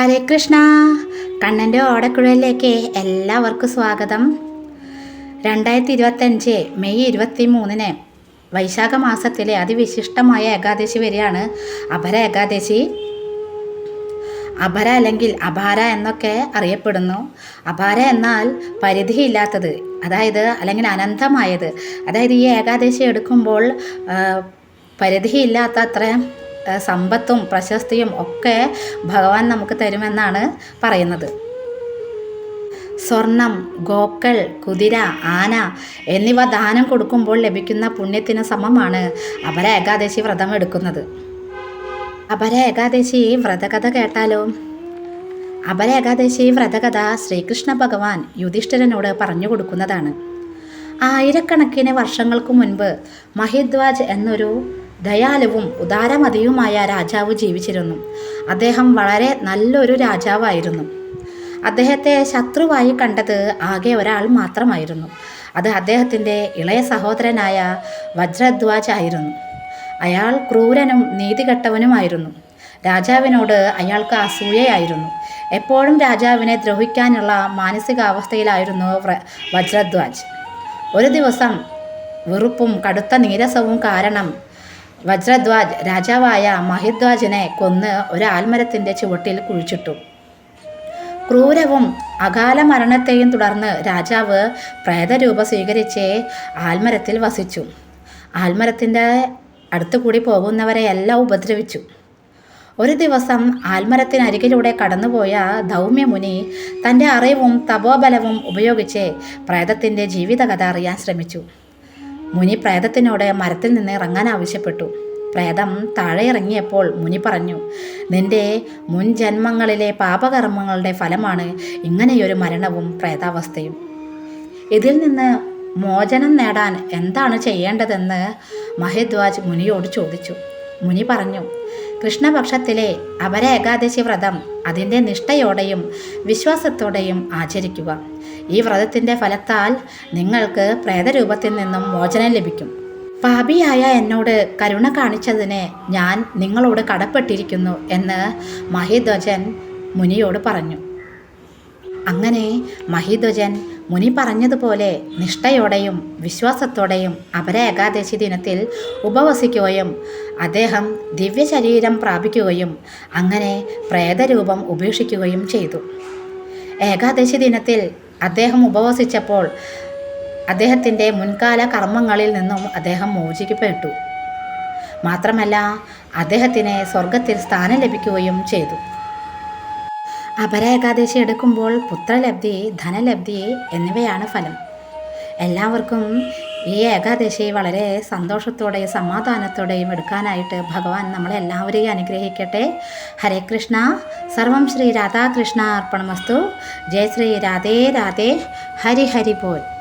ഹരേ കൃഷ്ണ. കണ്ണന്റെ ഓടക്കുഴലിലേക്ക് എല്ലാവർക്കും സ്വാഗതം. രണ്ടായിരത്തി ഇരുപത്തഞ്ച് മെയ് ഇരുപത്തി മൂന്നിന് വൈശാഖ മാസത്തിലെ അതിവിശിഷ്ടമായ ഏകാദശി വരെയാണ് അപര ഏകാദശി. അപര അല്ലെങ്കിൽ അപാര എന്നൊക്കെ അറിയപ്പെടുന്നു. അപാര എന്നാൽ പരിധിയില്ലാത്തത് അതായത് അല്ലെങ്കിൽ അനന്തമായത്. അതായത് ഈ ഏകാദശി എടുക്കുമ്പോൾ പരിധിയില്ലാത്ത അത്ര സമ്പത്തും പ്രശസ്തിയും ഒക്കെ ഭഗവാൻ നമുക്ക് തരുമെന്നാണ് പറയുന്നത്. സ്വർണം ഗോക്കൾ കുതിര ആന എന്നിവ ദാനം കൊടുക്കുമ്പോൾ ലഭിക്കുന്ന പുണ്യത്തിന് സമമാണ് അപര ഏകാദശി വ്രതം എടുക്കുന്നത്. അപര ഏകാദശി വ്രതകഥ കേട്ടാലോ? അപര ഏകാദശി വ്രതകഥ ശ്രീകൃഷ്ണ ഭഗവാൻ യുധിഷ്ഠിരനോട് പറഞ്ഞു കൊടുക്കുന്നതാണ്. ആയിരക്കണക്കിന് വർഷങ്ങൾക്ക് മുൻപ് മഹിദ്വാജ് എന്നൊരു ദയാലുവും ഉദാരമതിയുമായ രാജാവ് ജീവിച്ചിരുന്നു. അദ്ദേഹം വളരെ നല്ലൊരു രാജാവായിരുന്നു. അദ്ദേഹത്തെ ശത്രുവായി കണ്ടത് ആകെ ഒരാൾ മാത്രമായിരുന്നു. അത് അദ്ദേഹത്തിന്റെ ഇളയ സഹോദരനായ വജ്രദ്വാജ് ആയിരുന്നു. അയാൾ ക്രൂരനും നീതികെട്ടവനുമായിരുന്നു. രാജാവിനോട് അയാൾക്ക് അസൂയയായിരുന്നു. എപ്പോഴും രാജാവിനെ ദ്രോഹിക്കാനുള്ള മാനസികാവസ്ഥയിലായിരുന്നു വജ്രദ്വാജ് ഒരു ദിവസം വെറുപ്പും കടുത്ത നീരസവും കാരണം വജ്രധ്വാജ് രാജാവായ മഹിദ്വാജിനെ കൊന്ന് ഒരു ആൽമരത്തിന്റെ ചുവട്ടിൽ കുഴിച്ചിട്ടു. ക്രൂരവും അകാല മരണത്തെയും തുടർന്ന് രാജാവ് പ്രേതരൂപ സ്വീകരിച്ച് ആൽമരത്തിൽ വസിച്ചു. ആൽമരത്തിന്റെ അടുത്തുകൂടി പോകുന്നവരെയെല്ലാം ഉപദ്രവിച്ചു. ഒരു ദിവസം ആൽമരത്തിനരികിലൂടെ കടന്നുപോയ ദൗമ്യമുനി തന്റെ അറിവും തപോബലവും ഉപയോഗിച്ച് പ്രേതത്തിന്റെ ജീവിതകഥ അറിയാൻ ശ്രമിച്ചു. മുനി പ്രേതത്തിനോട് മരത്തിൽ നിന്ന് ഇറങ്ങാൻ ആവശ്യപ്പെട്ടു. പ്രേതം താഴെ ഇറങ്ങിയപ്പോൾ മുനി പറഞ്ഞു നിന്റെ മുൻ ജന്മങ്ങളിലെ പാപകർമ്മങ്ങളുടെ ഫലമാണ് ഇങ്ങനെയൊരു മരണവും പ്രേതാവസ്ഥയും. ഇതിൽ നിന്ന് മോചനം നേടാൻ എന്താണ് ചെയ്യേണ്ടതെന്ന് മഹിദ്വാജ് മുനിയോട് ചോദിച്ചു. മുനി പറഞ്ഞു കൃഷ്ണപക്ഷത്തിലെ അപര ഏകാദശി വ്രതം അതിന്റെ നിഷ്ഠയോടെയും വിശ്വാസത്തോടെയും ആചരിക്കുക. ഈ വ്രതത്തിന്റെ ഫലത്താൽ നിങ്ങൾക്ക് പ്രേതരൂപത്തിൽ നിന്നും മോചനം ലഭിക്കും. പാപിയായ എന്നോട് കരുണ കാണിച്ചതിന് ഞാൻ നിങ്ങളോട് കടപ്പെട്ടിരിക്കുന്നു എന്ന് മഹിധ്വജൻ മുനിയോട് പറഞ്ഞു. അങ്ങനെ മഹിധ്വജൻ മുനി പറഞ്ഞതുപോലെ നിഷ്ഠയോടെയും വിശ്വാസത്തോടെയും അപര ഏകാദശി ദിനത്തിൽ ഉപവസിക്കുകയും അദ്ദേഹം ദിവ്യശരീരം പ്രാപിക്കുകയും അങ്ങനെ പ്രേതരൂപം ഉപേക്ഷിക്കുകയും ചെയ്തു. ഏകാദശി ദിനത്തിൽ അദ്ദേഹം ഉപവസിച്ചപ്പോൾ അദ്ദേഹത്തിന്റെ മുൻകാല കർമ്മങ്ങളിൽ നിന്നും അദ്ദേഹം മോചിക്കപ്പെട്ടു. മാത്രമല്ല അദ്ദേഹത്തിന് സ്വർഗത്തിൽ സ്ഥാനം ലഭിക്കുകയും ചെയ്തു. അപര ഏകാദശി എടുക്കുമ്പോൾ പുത്രലബ്ധി ധനലബ്ധി എന്നിവയാണ് ഫലം. എല്ലാവർക്കും ഈ ഏകാദശി വളരെ സന്തോഷത്തോടെയും സമാധാനത്തോടെയും എടുക്കാനായിട്ട് ഭഗവാൻ നമ്മളെ എല്ലാവരെയും അനുഗ്രഹിക്കട്ടെ. ഹരേ കൃഷ്ണ. സർവം ശ്രീ രാധാകൃഷ്ണ അർപ്പണമസ്തു. ജയ ശ്രീ രാധേ രാധേ. ഹരി ഹരി ബോൽ